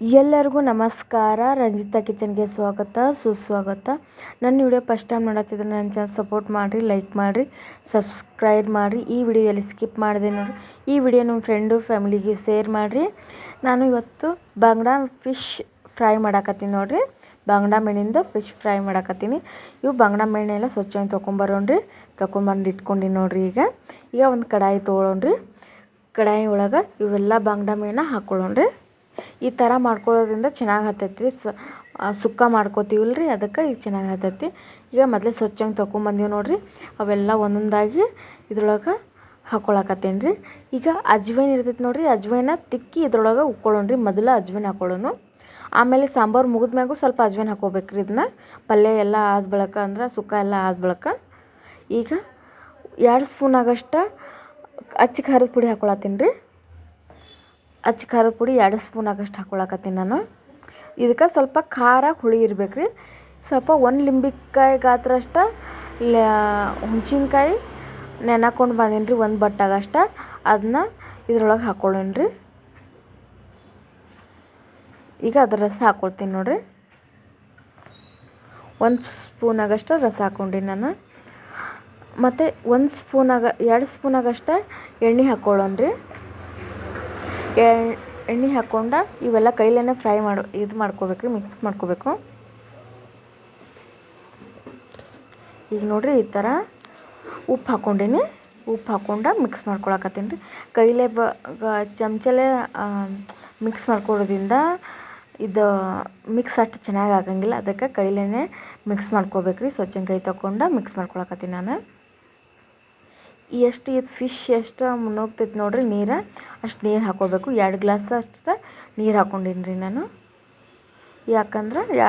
ಎಲ್ಲರಿಗೂ ನಮಸ್ಕಾರ. ರಂಜಿತಾ ಕಿಚನ್ಗೆ ಸ್ವಾಗತ, ಸುಸ್ವಾಗತ. ನನ್ನ ವಿಡಿಯೋ ಫಸ್ಟ್ ಟೈಮ್ ನೋಡತ್ತಿದ್ರೆ ನನ್ನ ಚಾನಲ್ ಸಪೋರ್ಟ್ ಮಾಡಿರಿ, ಲೈಕ್ ಮಾಡಿರಿ, ಸಬ್ಸ್ಕ್ರೈಬ್ ಮಾಡಿರಿ. ಈ ವಿಡಿಯೋಯಲ್ಲಿ ಸ್ಕಿಪ್ ಮಾಡಿದೆ ನೋಡಿ ಈ ವಿಡಿಯೋ ನಿಮ್ಮ ಫ್ರೆಂಡು ಫ್ಯಾಮಿಲಿಗೆ ಶೇರ್ ಮಾಡಿರಿ. ನಾನು ಇವತ್ತು ಬಾಂಗ್ಡಾ ಫಿಶ್ ಫ್ರೈ ಮಾಡಾಕತ್ತೀನಿ ನೋಡಿರಿ. ಬಾಂಗ್ಡಾ ಮೀನಿಂದ ಫಿಶ್ ಫ್ರೈ ಮಾಡಾಕತ್ತೀನಿ. ಇವು ಬಾಂಗ್ಡಾ ಮೀನೆಲ್ಲ ಸ್ವಚ್ಛವಾಗಿ ತೊಗೊಂಬರೋಣ್ರಿ ತೊಗೊಂಬಂದು ಇಟ್ಕೊಂಡಿ ನೋಡಿರಿ ಈಗ. ಈಗ ಒಂದು ಕಡಾಯಿ ತೊಗೊಳೋಣ್ರಿ. ಕಡಾಯಿ ಒಳಗೆ ಇವೆಲ್ಲ ಬಾಂಗ್ಡಾ ಮೀನ ಹಾಕ್ಕೊಳ್ಳೋಣ್ರಿ ಈ ಥರ ಮಾಡ್ಕೊಳ್ಳೋದ್ರಿಂದ ಚೆನ್ನಾಗಿ ಹತ್ತೈತಿ ಸ ಸುಕ್ಕ ಮಾಡ್ಕೋತೀವಲ್ಲ ರೀ ಅದಕ್ಕೆ ಈಗ ಚೆನ್ನಾಗಿ ಹತ್ತೈತಿ ಈಗ ಮೊದಲೇ ಸ್ವಚ್ಛಂಗೆ ತೊಗೊಂಬಂದೀವಿ ನೋಡಿರಿ. ಅವೆಲ್ಲ ಒಂದೊಂದಾಗಿ ಇದ್ರೊಳಗೆ ಹಾಕ್ಕೊಳಕತ್ತೇನು ರೀ ಈಗ ಅಜ್ವೈನ್ ಇರ್ತೈತಿ ನೋಡಿರಿ ಅಜ್ವೈನ ತಿಕ್ಕಿ ಇದ್ರೊಳಗೆ ಉಕ್ಕೊಳ್ಳೋಣ್ರಿ ಮೊದಲು ಅಜ್ವೈನ್ ಹಾಕೊಳ್ಳೋನು ಆಮೇಲೆ ಸಾಂಬಾರು ಮುಗಿದ್ಮ್ಯಾಗೂ ಸ್ವಲ್ಪ ಅಜ್ವೈನ್ ಹಾಕೋಬೇಕು ರೀ ಇದನ್ನ. ಪಲ್ಯ ಎಲ್ಲ ಆದ ಬಳಕ ಅಂದ್ರೆ ಸುಕ್ಕ ಎಲ್ಲ ಆದ ಬಳಕ. ಈಗ ಎರಡು ಸ್ಪೂನ್ ಆಗಷ್ಟು ಅಚ್ಚ ಖಾರದ ಪುಡಿ ಹಾಕ್ಕೊಳತ್ತೀನಿ ರೀ ಅಚ್ಚ ಖಾರದ ಪುಡಿ ಎರಡು ಸ್ಪೂನ್ ಆಗಷ್ಟು ಹಾಕ್ಕೊಳಕತ್ತೀನಿ ನಾನು. ಇದಕ್ಕೆ ಸ್ವಲ್ಪ ಖಾರ ಹುಳಿ ಇರಬೇಕು ರೀ ಸ್ವಲ್ಪ ಒಂದು ಲಿಂಬಿಕಾಯಿ ಗಾತ್ರಷ್ಟ ಹುಣಸಿನ್ಕಾಯಿ ನೆನಕೊಂಡು ಬಂದೀನಿ ರೀ ಒಂದು ಬಟ್ಟಾಗಷ್ಟ ಅದನ್ನ ಇದ್ರೊಳಗೆ ಹಾಕ್ಕೊಳ್ಳೋಣ ರೀ ಈಗ ಅದ್ರ ರಸ ಹಾಕ್ಕೊಳ್ತೀನಿ ನೋಡಿರಿ. ಒಂದು ಸ್ಪೂನ್ ಆಗಷ್ಟು ರಸ ಹಾಕ್ಕೊಂಡೀನಿ ನಾನು. ಮತ್ತು ಒಂದು ಸ್ಪೂನಾಗ ಎರಡು ಸ್ಪೂನಾಗಷ್ಟ ಎಣ್ಣೆ ಹಾಕ್ಕೊಳ್ಳೋಣ ರೀ ಎಣ್ಣೆ ಹಾಕ್ಕೊಂಡು ಇವೆಲ್ಲ ಕೈಲೇ ಫ್ರೈ ಮಾಡು, ಇದು ಮಾಡ್ಕೋಬೇಕು ಮಿಕ್ಸ್ ಮಾಡ್ಕೋಬೇಕು. ಈಗ ನೋಡಿರಿ ಈ ಥರ ಉಪ್ಪು ಹಾಕ್ಕೊಂಡೀನಿ ಉಪ್ಪು ಹಾಕ್ಕೊಂಡು ಮಿಕ್ಸ್ ಮಾಡ್ಕೊಳಕತ್ತೀನಿ. ರೀ ಕೈಲೇ ಬ ಚಮಚಲೇ ಮಿಕ್ಸ್ ಮಾಡ್ಕೊಡೋದ್ರಿಂದ ಇದು ಮಿಕ್ಸ್ ಅಷ್ಟು ಚೆನ್ನಾಗಿ ಆಗಂಗಿಲ್ಲ. ಅದಕ್ಕೆ ಕೈಲೇ ಮಿಕ್ಸ್ ಮಾಡ್ಕೋಬೇಕು ರೀ ಕೈ ತಗೊಂಡು ಮಿಕ್ಸ್ ಮಾಡ್ಕೊಳಕತ್ತೀನಿ ನಾನು. ಎಷ್ಟು ಇದು ಫಿಶ್ ಎಷ್ಟು ಮುನ್ನೋಗ್ತೈತೆ ನೋಡಿರಿ ನೀರು. ಅಷ್ಟು ನೀರು ಹಾಕೋಬೇಕು. ಎರಡು ಗ್ಲಾಸ್ ಅಷ್ಟು ನೀರು ಹಾಕ್ಕೊಂಡಿನಿ ನಾನು. ಯಾಕಂದ್ರೆ ಯಾ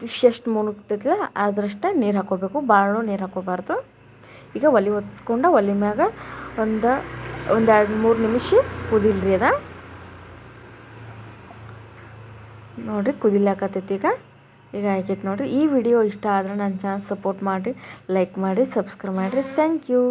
ಫಿಶ್ ಎಷ್ಟು ಮುನುಗ್ತೈತಲ್ಲ ಅದರಷ್ಟು ನೀರು ಹಾಕೋಬೇಕು. ಭಾಳ ನೀರು ಹಾಕೋಬಾರ್ದು. ಈಗ ಒಲೆ ಹೊತ್ಸ್ಕೊಂಡು ಒಲೆ ಮ್ಯಾಗ ಒಂದು ಒಂದು ಎರಡು ಮೂರು ನಿಮಿಷ ಕುದಿಲ್ರಿ ಅದ. ನೋಡಿರಿ ಕುದಿಲಾಕತ್ತೈತಿ ಈಗ. ಈಗ ಆಗೈತೆ ನೋಡಿರಿ. ಈ ವಿಡಿಯೋ ಇಷ್ಟ ಆದ್ರೆ ನನ್ನ ಚಾನಲ್ ಸಪೋರ್ಟ್ ಮಾಡಿರಿ ಲೈಕ್ ಮಾಡಿ ಸಬ್ಸ್ಕ್ರೈಬ್ ಮಾಡಿರಿ. Thank you